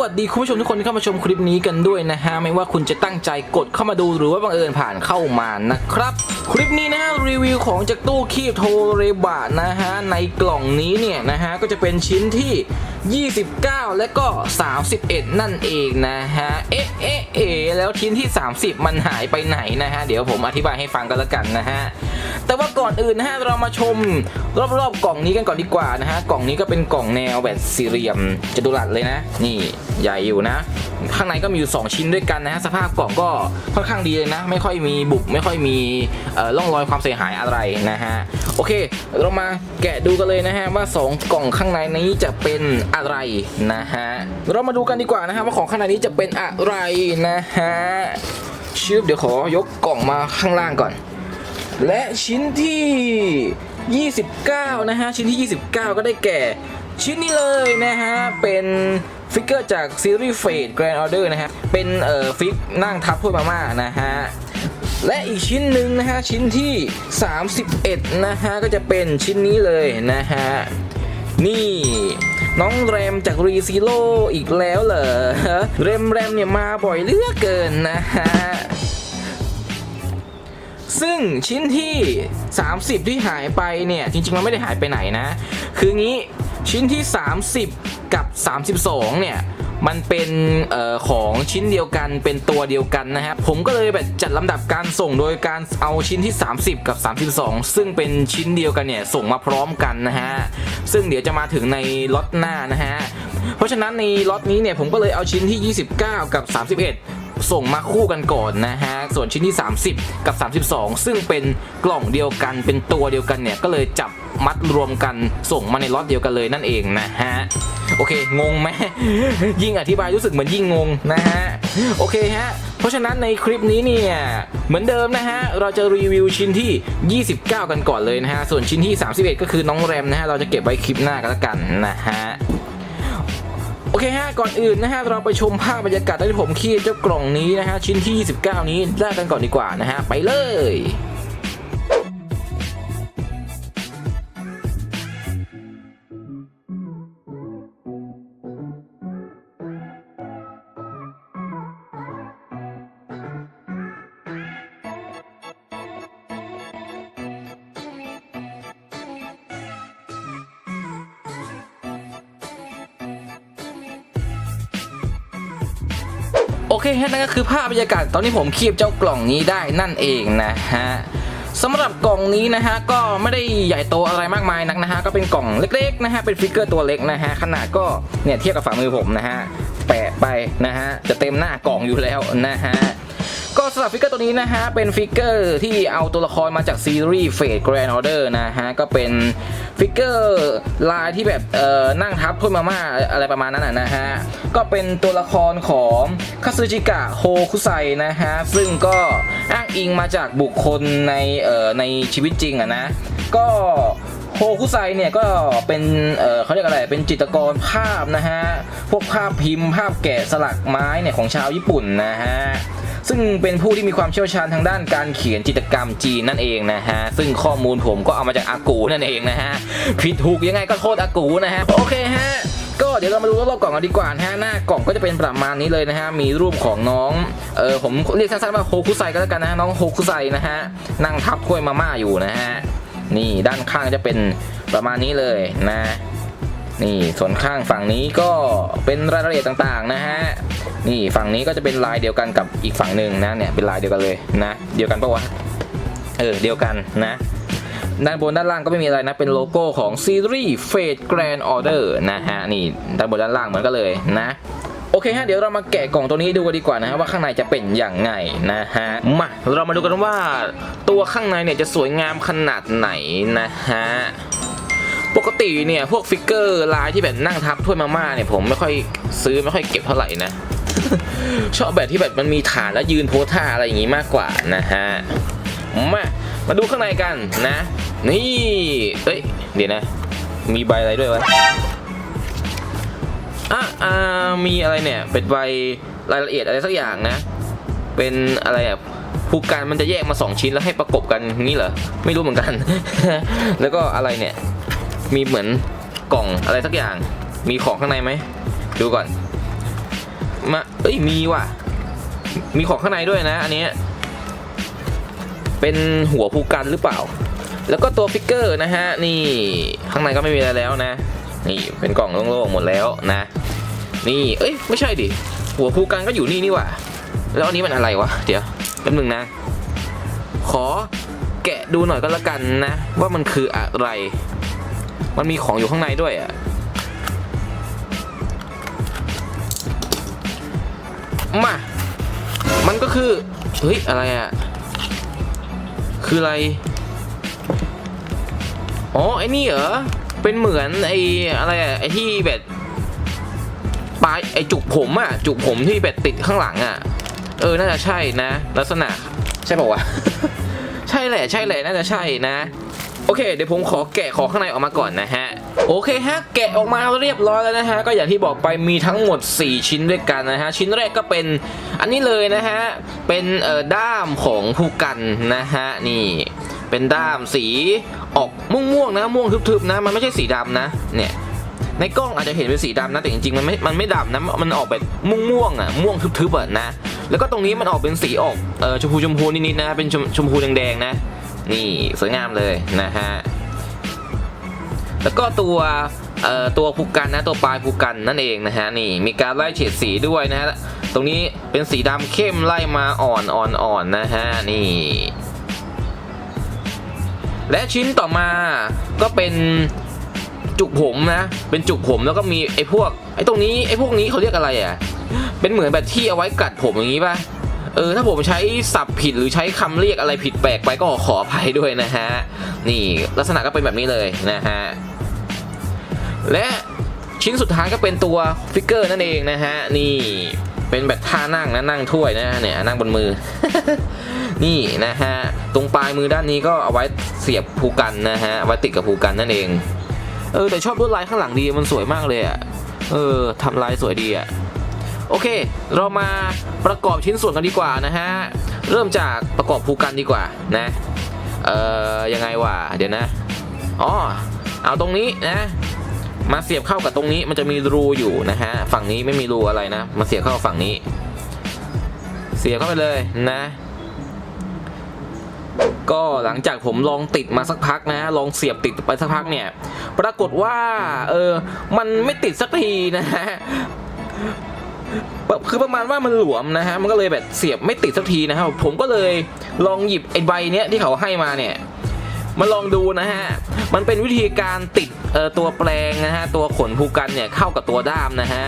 วัสดีคุณผู้ชมทุกคนที่เข้ามาชมคลิปนี้กันด้วยนะฮะไม่ว่าคุณจะตั้งใจกดเข้ามาดูหรือว่าบังเอิญผ่านเข้ามานะครับ คลิปนี้นะฮะรีวิวของจากตู้คีบโทเรบะนะฮะในกล่องนี้เนี่ยนะฮะก็จะเป็นชิ้นที่ 29 และก็ 31 นั่นเองนะฮะเอ๊ะเอ๊ะเอ๊ะแล้วชิ้นที่ 30 มันหายไปไหนนะฮะเดี๋ยวผมอธิบายให้ฟังกันละกันนะฮะ แต่ว่าก่อนอื่นนะฮะเรามาชมรอบๆกล่องนี้กันก่อนดีกว่านะฮะกล่องนี้ก็เป็นกล่องแนวแบบสี่เหลี่ยมจัตุรัสเลยนะ นี่ใหญ่อยู่นะ ข้างในก็มีอยู่ 2 ชิ้นด้วยกันนะฮะสภาพกล่องก็ค่อนข้างดีเลยนะ ไม่ค่อยมีบุบไม่ค่อยมีร่องรอยความเสียหายอะไรนะฮะโอเค เรามาแกะดูกันเลยนะฮะว่า 2 กล่องข้างในนี้จะเป็นอะไรนะฮะเรามาดูกันดีกว่านะฮะว่าของข้างในนี้จะเป็นอะไรนะฮะชืบเดี๋ยวขอยกกล่องมาข้างล่างก่อน และชิ้นที่ 29 นะฮะ ชิ้นที่ 29 ก็ได้แก่ ชิ้นนี้เลยนะฮะ เป็นฟิกเกอร์จากซีรีส์เฟดแกรนด์ออเดอร์นะฮะ เป็นเอ่อฟิกนั่งทับถ้วยมาม่านะฮะ และอีกชิ้นหนึ่งนะฮะ ชิ้นที่ 31 นะฮะ ก็จะเป็นชิ้นนี้เลยนะฮะ นี่น้องแรมจากรีซีโร่อีกแล้วเหรอ แรมแรมเนี่ยมาบ่อยเลือกเกินนะฮะ ซึ่งชิ้นที่ 30 ที่หายไปเนี่ย จริงๆ มันไม่ได้หายไปไหนนะ คืองี้ชิ้นที่ 30 กับ 32 เนี่ยมันเป็นออของชิ้นเดียวกันเป็นตัวเดียวกันนะฮะผมก็เลยแบบจัดลำดับการส่งโดยการเอาชิ้นที่ 30 กับ 32 ซึ่งเป็นชิ้นเดียวกันเนี่ยส่งมาพร้อมกันนะฮะ ซึ่งเดี๋ยวจะมาถึงในล็อตหน้านะฮะ เพราะฉะนั้นในล็อตนี้เนี่ยผมก็เลยเอาชิ้นที่ 29 กับ 31 ส่งมาคู่กันก่อนนะฮะ ส่วนชิ้นที่ 30 กับ 32 ซึ่งเป็นกล่องเดียวกันเป็นตัวเดียวกันเนี่ย ก็เลยจับมัดรวมกันส่งมาในล็อตเดียวกันเลยนั่นเองนะฮะ โอเค งงไหมยิ่งอธิบายรู้สึกเหมือนยิ่งงงนะฮะ โอเคฮะ เพราะฉะนั้นในคลิปนี้เนี่ย เหมือนเดิมนะฮะ เราจะรีวิวชิ้นที่ 29 กันก่อนเลยนะฮะ ส่วนชิ้นที่ 31 ก็คือน้องแรมนะฮะ เราจะเก็บไว้คลิปหน้ากันละกันนะฮะ โอเคฮะก่อนอื่นนะฮะเราไปชมภาพบรรยากาศที่ผมคีดเจ้ากล่องนี้นะฮะชิ้นที่ 29 นี้แรกกันก่อนดีกว่านะฮะไปเลย เคฮะนั่นก็คือภาพบรรยากาศตอนที่ผมคีบเจ้ากล่องนี้ได้นั่นเองนะฮะสำหรับกล่องนี้นะฮะก็ไม่ได้ใหญ่โตอะไรมากมายนักนะฮะก็เป็นกล่องเล็กๆนะฮะเป็นฟิกเกอร์ตัวเล็กนะฮะขนาดก็เนี่ยเทียบกับฝ่ามือผมนะฮะแปะไปนะฮะจะเต็มหน้ากล่องอยู่แล้วนะฮะ สำหรับฟิกเกอร์ตัวนี้นะฮะ เป็นฟิกเกอร์ที่เอาตัวละครมาจากซีรีส์เฟดแกรนด์ออเดอร์นะฮะ ก็เป็นฟิกเกอร์ลายที่แบบเอ่อนั่งทับถ้วยมาม่าอะไรประมาณนั้นนะฮะ ก็เป็นตัวละครของคาซึจิกะโฮคุไซนะฮะ ซึ่งก็อ้างอิงมาจากบุคคลในเอ่อในชีวิตจริงอะนะ ก็โฮคุไซเนี่ยก็เป็นเเขาเรียกอะไร เป็นจิตรกรภาพนะฮะ พวกภาพพิมพ์ภาพแกะสลักไม้เนี่ยของชาวญี่ปุ่นนะฮะ ซึ่งเป็นผู้ที่มีความเชี่ยวชาญทางด้านการเขียนจิตรกรรมจีนนั่นเองนะฮะ ซึ่งข้อมูลผมก็เอามาจากอากูนั่นเองนะฮะ ผิดถูกยังไงก็โทษอากูนะฮะ โอเคฮะก็เดี๋ยวเรามาดูรอบๆกล่องกันดีกว่านะฮะหน้ากล่องก็จะเป็นประมาณนี้เลยนะฮะมีรูปของน้องเออผมเรียกสั้นๆว่าโฮคุไซก็แล้วกันนะะน้องโฮคุไซนะฮะนั่งทับถ้วยมาม่าอยู่นะฮะนี่ด้านข้างจะเป็นประมาณนี้เลยนะ นี่ส่วนข้างฝั่งนี้ก็เป็นรายละเอียดต่างๆนะฮะนี่ฝั่งนี้ก็จะเป็นลายเดียวกันกับอีกฝั่งหนึ่งนะเนี่ยเป็นลายเดียวกันเลยนะ เดียวกันปะวะเออเดียวกันนะด้านบนด้านล่างก็ไม่มีอะไรนะ เป็นโลโก้ของซีรีส์ Fate Grand Order นะฮะนี่ด้านบนด้านล่างเหมือนกันเลยนะโอเคฮะเดี๋ยวเรามาแกะกล่องตัวนี้ดูกันดีกว่านะฮะว่าข้างในจะเป็นอย่างไงนะฮะมาเรามาดูกันว่าตัวข้างในเนี่ยจะสวยงามขนาดไหนนะฮะ ปกติเนี่ยพวกฟิกเกอร์ลายที่แบบนั่งทับถ้วยมาม่าเนี่ยผมไม่ค่อยซื้อไม่ค่อยเก็บเท่าไหร่นะ ชอบแบบที่แบบมันมีฐานแล้วยืนโพสท่าอะไรอย่างงี้มากกว่านะฮะมามาดูข้างในกันนะ นี่เอ้ยเดี๋ยวนะ มีใบอะไรด้วยวะอะอ่ามีอะไรเนี่ยเป็นใบรายละเอียดอะไรสักอย่างนะ เป็นอะไรอะผู้การมันจะแยกมาสองชิ้นแล้วให้ประกบกันงี้เหรอ ไม่รู้เหมือนกัน แล้วก็อะไรเนี่ย มีเหมือนกล่องอะไรสักอย่าง มีของข้างในไหม ดูก่อน มาเอ้ย มีว่ะ มีของข้างในด้วยนะ อันนี้ เป็นหัวภูกันหรือเปล่า แล้วก็ตัวฟิกเกอร์นะฮะ นี่ข้างในก็ไม่มีอะไรแล้วนะ นี่เป็นกล่องโล่งๆหมดแล้วนะ นี่ เอ้ย ไม่ใช่ดิ หัวภูกันก็อยู่นี่นี่ว่าแล้วอันนี้มันอะไรวะ เดี๋ยวแป๊บนึงนะ ขอแกะดูหน่อยก็แล้วกันนะ ว่ามันคืออะไร มันมีของอยู่ข้างในด้วยอะ่ะมา มันก็คือ เฮ้ย อะไรอะ่ะ คืออะไร อ๋อ ไอ้นี่เหรอ เป็นเหมือนไอ้อะไรอะไอ้ที่แบบปลายไอ้จุกผมอะจุกผมที่แบบติดข้างหลังอะ เออ น่าจะใช่นะ ลักษณะ ใช่ป่าวะ ใช่แหละ ใช่แหละ น่าจะใช่นะ โอเค เดี๋ยวผมขอแกะของข้างในออกมาก่อนนะฮะ โอเคฮะ แกะออกมาเรียบร้อยแล้วนะฮะ ก็อย่างที่บอกไปมีทั้งหมด 4 ชิ้นด้วยกันนะฮะ ชิ้นแรกก็เป็นอันนี้เลยนะฮะ เป็นเอ่อด้ามของผู้กันนะฮะ นี่ เป็นด้ามสีออกม่วงๆนะ ม่วงทึบๆนะ มันไม่ใช่สีดำนะ เนี่ยในกล้องอาจจะเห็นเป็นสีดำนะแต่จริงๆมันไม่ มันไม่ดำนะ มันออกแบบม่วงๆอะ ม่วงทึบๆอะนะ แล้วก็ตรงนี้มันออกเป็นสีออก เออชมพูชมพูนิดๆนะ เป็นชมชมพูแดงๆนะ นี่สวยงามเลยนะฮะ แล้วก็ตัวตัวภูกันนะตัวปลายภูกันนั่นเองนะฮะนี่มีการไล่เฉดสีด้วยนะฮะตรงนี้เป็นสีดำเข้มไล่มาอ่อนอ่อนอ่อนนะฮะนี่ และชิ้นต่อมาก็เป็นจุกผมนะ เป็นจุกผมแล้วก็มีไอ้พวกไอ้ตรงนี้ไอ้พวกนี้เขาเรียกอะไรอะเป็นเหมือนแบบที่เอาไว้กัดผมอย่างนี้ป่ะ เออถ้าผมใช้ศัพท์ผิดหรือใช้คำเรียกอะไรผิดแปลกไปก็ขออภัยด้วยนะฮะ นี่ลักษณะก็เป็นแบบนี้เลยนะฮะ และชิ้นสุดท้ายก็เป็นตัวฟิกเกอร์นั่นเองนะฮะ นี่เป็นแบบท่านั่งนะนั่งถ้วยนะเนี่ยนั่งบนมือ นี่นะฮะ ตรงปลายมือด้านนี้ก็เอาไว้เสียบภูกันนะฮะไว้ติดกับภูกันนั่นเอง เออแต่ชอบลวดลายข้างหลังดีมันสวยมากเลยอะเออทำลายสวยดีอะ โอเค เรามาประกอบชิ้นส่วนกันดีกว่านะฮะ เริ่มจากประกอบภูกันดีกว่านะ เอ่อ ยังไงวะ เดี๋ยวนะ อ๋อ เอาตรงนี้นะ มาเสียบเข้ากับตรงนี้ มันจะมีรูอยู่นะฮะ ฝั่งนี้ไม่มีรูอะไรนะ มาเสียบเข้าฝั่งนี้ เสียบเข้าไปเลยนะ ก็หลังจากผมลองติดมาสักพักนะ ลองเสียบติดไปสักพักเนี่ย ปรากฏว่า เออ มันไม่ติดสักทีนะฮะ คือประมาณว่ามันหลวมนะฮะมันก็เลยแบบเสียบไม่ติดสักทีนะครับผมก็เลยลองหยิบไอ้ใบเนี้ยที่เขาให้มาเนี่ยมาลองดูนะฮะ มันเป็นวิธีการติดเอ่อตัวแปลงนะฮะ ตัวขนภูกันเนี่ยเข้ากับตัวด้ามนะฮะ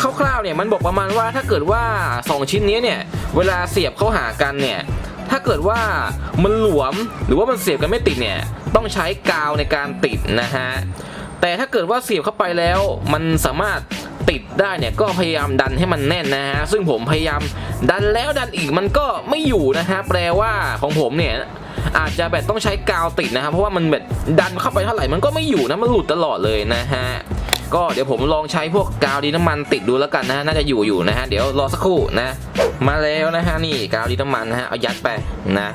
คร่าวๆเนี่ยมันบอกประมาณว่าถ้าเกิดว่า 2 ชิ้นนี้เนี่ยเวลาเสียบเข้าหากันเนี่ยถ้าเกิดว่ามันหลวมหรือว่ามันเสียบกันไม่ติดเนี่ยต้องใช้กาวในการติดนะฮะแต่ถ้าเกิดว่าเสียบเข้าไปแล้ว มันสามารถ ติดได้เนี่ยก็พยายามดันให้มันแน่นนะฮะซึ่งผมพยายามดันแล้วดันอีกมันก็ไม่อยู่นะฮะแปลว่าของผมเนี่ยอาจจะแบบต้องใช้กาวติดนะครับเพราะว่ามันแบบดันเข้าไปเท่าไหร่มันก็ไม่อยู่นะมันหลุดตลอดเลยนะฮะก็เดี๋ยวผมลองใช้พวกกาวดีน้ำมันติดดูแล้วกันนะน่าจะอยู่อยู่นะฮะเดี๋ยวรอสักครู่นะ มาแล้วนะฮะนี่กาวดีน้ำมันนะฮะเอายัดไปนะ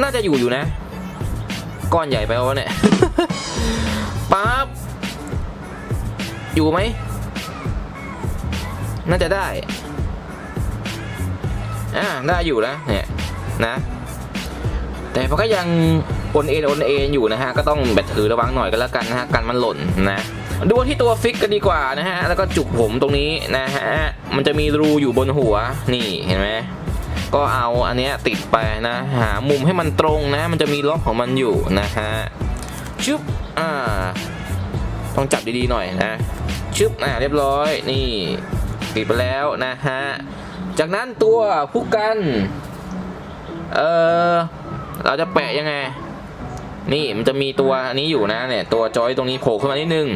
น่าจะอยู่อยู่นะ ก้อนใหญ่ไปวะเนี่ยปั๊บอยู่ไหม น่าจะได้ อ่า ได้อยู่นะเนี่ยนะ แต่มันก็ยังโอนเอ็นโอนเอ็นอยู่นะฮะ ก็ต้องแบบถือระวังหน่อยก็แล้วกันนะฮะ กันมันหล่นนะ ดูที่ตัวฟิกกันดีกว่านะฮะ แล้วก็จุกผมตรงนี้นะฮะ มันจะมีรูอยู่บนหัว นี่เห็นไหมก็เอาอันเนี้ยติดไปนะ หามุมให้มันตรงนะ มันจะมีล็อกของมันอยู่นะฮะ ชึบ อ่า ต้องจับดีๆหน่อยนะ ชึบ อ่า เรียบร้อย นี่ ติดไปแล้วนะฮะ จากนั้นตัวผู้กัน เออเราจะแปะยังไง นี่มันจะมีตัวอันนี้อยู่นะเนี่ยตัวจอยตรงนี้โผล่ขึ้นมานิดนึง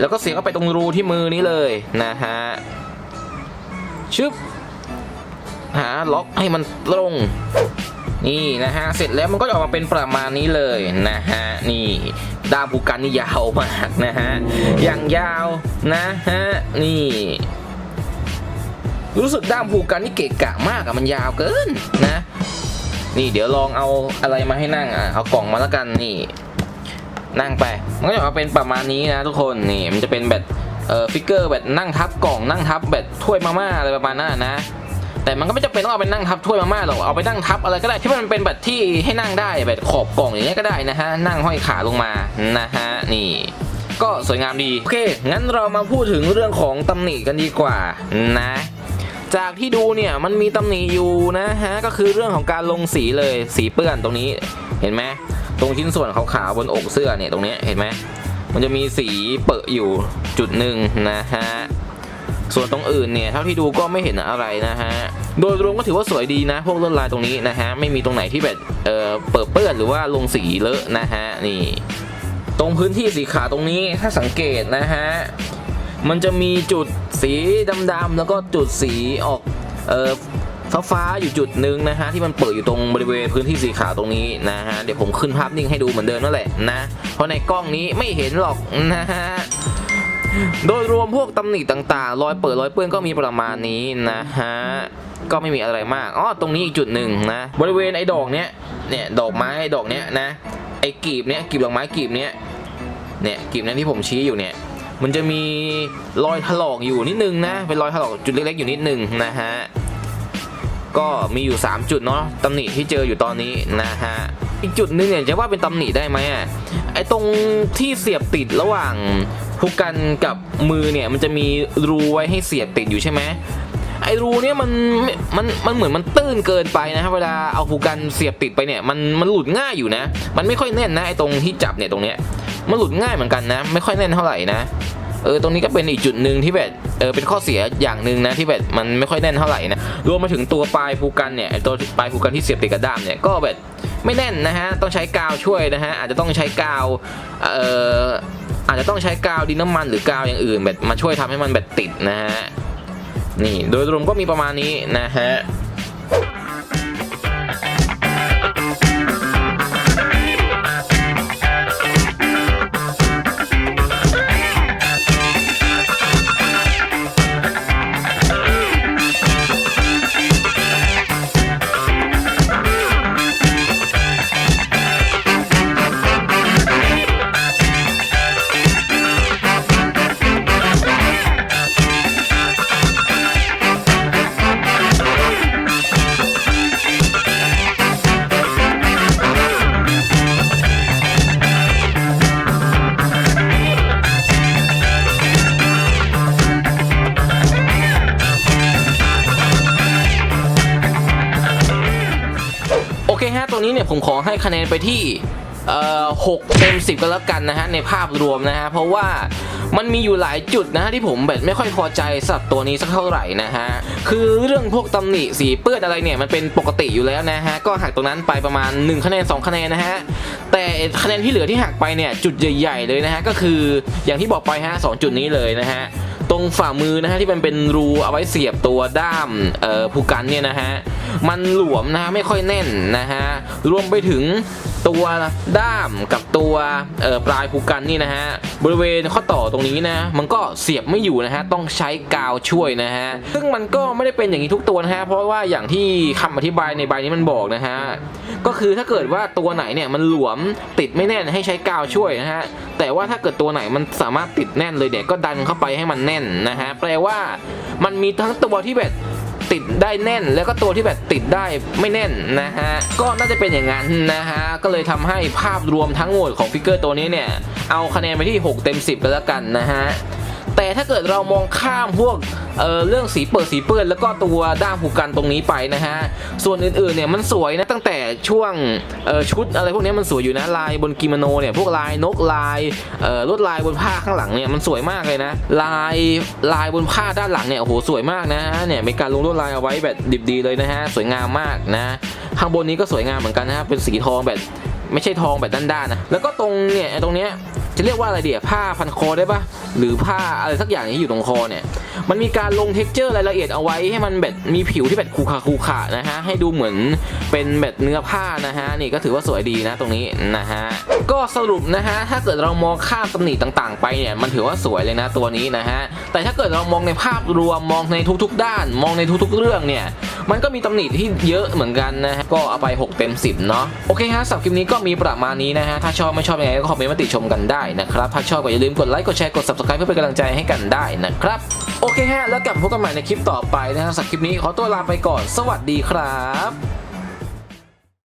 แล้วก็เสียบเข้าไปตรงรูที่มือนี้เลยนะฮะ ชึบ หาล็อกให้มันตรง นี่นะฮะ เสร็จแล้วมันก็จะออกมาเป็นประมาณนี้เลยนะฮะ นี่ดาบผูกกันนี่ยาวมากนะฮะ อย่างยาวนะฮะ นี่ รู้สึกด้ามผูกกันนี่เกะกะมากอะมันยาวเกินนะ นี่เดี๋ยวลองเอาอะไรมาให้นั่งอะเอากล่องมาแล้วกันนี่ นั่งไป มันก็จะออาเป็นประมาณนี้นะทุกคนนี่มันจะเป็นแบบเอ่อฟิกเกอร์แบบนั่งทับกล่องนั่งทับแบบถ้วยมาม่าอะไรประมาณนั้นนะแต่มันก็ไม่จำเป็นต้องเอาไปนั่งทับถ้วยมาม่าหรอก เอาไปนั่งทับอะไรก็ได้ที่มันเป็นแบบที่ให้นั่งได้แบบขอบกล่องอย่างเงี้ยก็ได้นะฮะ นั่งห้อยขาลงมานะฮะนี่ ก็สวยงามดี โอเค งั้นเรามาพูดถึงเรื่องของตำหนิกันดีกว่านะ จากที่ดูเนี่ยมันมีตำหนิอยู่นะฮะก็คือเรื่องของการลงสีเลยสีเปื้อนตรงนี้เห็นไหมตรงชิ้นส่วนขาวๆบนอกเสื้อเนี่ยตรงนี้เห็นไหมมันจะมีสีเปอะอยู่จุดหนึ่งนะฮะส่วนตรงอื่นเนี่ยเท่าที่ดูก็ไม่เห็นอะไรนะฮะโดยรวมก็ถือว่าสวยดีนะ พวกลวดลายตรงนี้นะฮะไม่มีตรงไหนที่แบบเออเปิดเปื้อนหรือว่าลงสีเลอะนะฮะนี่ ตรงพื้นที่สีขาวตรงนี้ถ้าสังเกตนะฮะมันจะมีจุด สีดำๆแล้วก็จุดสีออกเอ่อฟ้าฟ้าๆอยู่จุดหนึ่งนะฮะที่มันเปิดอยู่ตรงบริเวณพื้นที่สีขาวตรงนี้นะฮะเดี๋ยวผมขึ้นภาพนิ่งให้ดูเหมือนเดิมนั่นแหละนะเพราะในกล้องนี้ไม่เห็นหรอกนะฮะโดยรวมพวกตำหนิต่างๆ รอยเปิดรอยเปื้อนก็มีประมาณนี้นะฮะก็ไม่มีอะไรมากอ๋อตรงนี้อีกจุดหนึ่งนะบริเวณไอ้ดอกเนี้ยเนี่ยดอกไม้ไอ้ดอกเนี้ยนะไอ้กีบเนี้ยกีบดอกไม้กีบเนี้ยเนี่ยกลีบนั้นที่ผมชี้อยู่เนี่ย มันจะมีรอยถลอกอยู่นิดนึงนะเป็นรอยถลอกจุดเล็กๆอยู่นิดนึงนะฮะก็มีอยู่ 3 จุดเนาะตำหนิที่เจออยู่ตอนนี้นะฮะอีกจุดหนึงเนี่ยจะว่าเป็นตำหนิได้ไหมอะไอ้ตรงที่เสียบติดระหว่างผู้กันกับมือเนี่ยมันจะมีรูไว้ให้เสียบติดอยู่ใช่ไหมไอ้รูเนี่ยมันมันมันเหมือนมันตื้นเกินไปนะครับเวลาเอาผูกกันเสียบติดไปเนี่ยมันมันหลุดง่ายอยู่นะ มันไม่ค่อยแน่นนะไอ้ตรงที่จับเนี่ยตรงเนี้ย มันหลุดง่ายเหมือนกันนะ ไม่ค่อยแน่นเท่าไหร่นะเออตรงนี้ก็เป็นอีกจุดหนึ่งที่แบบเออเป็นข้อเสียอย่างหนึ่งนะที่แบบมันไม่ค่อยแน่นเท่าไหร่นะรวมมาถึงตัวปลายผูกันเนี่ยตัวปลายผูกันที่เสียบติดกับด้ามเนี่ยก็แบบไม่แน่นนะฮะต้องใช้กาวช่วยนะฮะอาจจะต้องใช้กาวเอ่ออาจจะต้องใช้กาวดินน้ำมันหรือกาวอย่างอื่นแบบมาช่วยทำให้มันแบบติดนะฮะนี่โดยรวมก็มีประมาณนี้นะฮะ ฮะ ตัวนี้เนี่ยผมขอให้คะแนนไปที่เอ่อหกเต็มสิบก็แล้วกันนะฮะ ในภาพรวมนะฮะ เพราะว่ามันมีอยู่หลายจุดนะฮะที่ผมแบบไม่ค่อยพอใจสำหรับตัวนี้สักเท่าไหร่นะฮะ คือเรื่องพวกตำหนิสีเปื้อนอะไรเนี่ยมันเป็นปกติอยู่แล้วนะฮะ ก็หักตรงนั้นไปประมาณ 1 คะแนน 2 คะแนนนะฮะ แต่คะแนนที่เหลือที่หักไปเนี่ยจุดใหญ่ๆเลยนะฮะ ก็คืออย่างที่บอกไปฮะสองจุดนี้เลยนะฮะตรงฝ่ามือนะฮะที่มันเป็นรูเอาไว้เสียบตัวด้ามเอ่อผู้กันเนี่ยนะฮะมันหลวมนะฮะไม่ค่อยแน่นนะฮะรวมไปถึงตัวด้ามกับตัวปลายผู้กันนี่นะฮะบริเวณข้อต่อตรงนี้นะมันก็เสียบไม่อยู่นะฮะต้องใช้กาวช่วยนะฮะซึ่งมันก็ไม่ได้เป็นอย่างนี้ทุกตัวนะฮะเพราะว่าอย่างที่คำอธิบายในใบนี้มันบอกนะฮะก็คือถ้าเกิดว่าตัวไหนเนี่ยมันหลวมติดไม่แน่นให้ใช้กาวช่วยนะฮะแต่ว่าถ้าเกิดตัวไหนมันสามารถติดแน่นเลยเนี่ยก็ดันเข้าไปให้มันแน่นนะฮะแปลว่ามันมีทั้งตัวที่แบบ ได้แน่น แล้วก็ตัวที่แบบติดได้ไม่แน่นนะฮะก็น่าจะเป็นอย่างนั้นนะฮะก็เลยทำให้ภาพรวมทั้งหมดของฟิกเกอร์ตัวนี้เนี่ยเอาคะแนนไปที่ 6 เต็ม 10ก็แล้วกันนะฮะ แต่ถ้าเกิดเรามองข้ามพวกเเรื่องสีเปิดสีเปื้อนแล้วก็ตัวด้ามผูกกันตรงนี้ไปนะฮะ ส่วนอื่นๆเนี่ยมันสวยนะตั้งแต่ช่วงชุดอะไรพวกนี้มันสวยอยู่นะลายบนกิโมโนเนี่ยพวกลายนกลายลวดลายบนผ้าข้างหลังเนี่ยมันสวยมากเลยนะ ลายลายบนผ้าด้านหลังเนี่ยโอ้โหสวยมากนะฮะเนี่ยมีการลงลวดลายเอาไว้แบบดิบดีเลยนะฮะสวยงามมากนะ ข้างบนนี้ก็สวยงามเหมือนกันนะฮะเป็นสีทองแบบไม่ใช่ทองแบบด้านๆนะ แล้วก็ตรงเนี่ยตรงเนี้ย จะเรียกว่าอะไรเดียผ้าพันคอได้ปะหรือผ้าอะไรสักอย่างที่อยู่ตรงคอเนี่ย มันมีการลงเท็กเจอร์รายละเอียดเอาไว้ให้มันแบบมีผิวที่แบบคูขาคูขานะฮะให้ดูเหมือนเป็นแบบเนื้อผ้านะฮะนี่ก็ถือว่าสวยดีนะตรงนี้นะฮะก็สรุปนะฮะถ้าเกิดเรามองข้ามตำหนิต่างๆ ไปเนี่ยมันถือว่าสวยเลยนะตัวนี้นะฮะแต่ถ้าเกิดเรามองในภาพรวมมองในทุกๆ ด้าน มองในทุกๆ เรื่องเนี่ย มันก็มีตำหนิที่เยอะเหมือนกันนะฮะก็เอาไป 6 เต็ม 10 เนาะโอเคฮะสำหรับคลิปนี้ก็มีประมาณนี้นะฮะถ้าชอบไม่ชอบยังไงก็คอมเมนต์มาติชมกันได้นะครับถ้าชอบก็อย่าลืมกดไลค์กดแชร์กด subscribe เพื่อเป็นกำลังใจให้กันได้นะครับโอเคฮะแล้วกลับมาพบกันใหม่ในคลิปต่อไปนะฮะสำหรับคลิปนี้ขอตัวลาไปก่อน สวัสดีครับ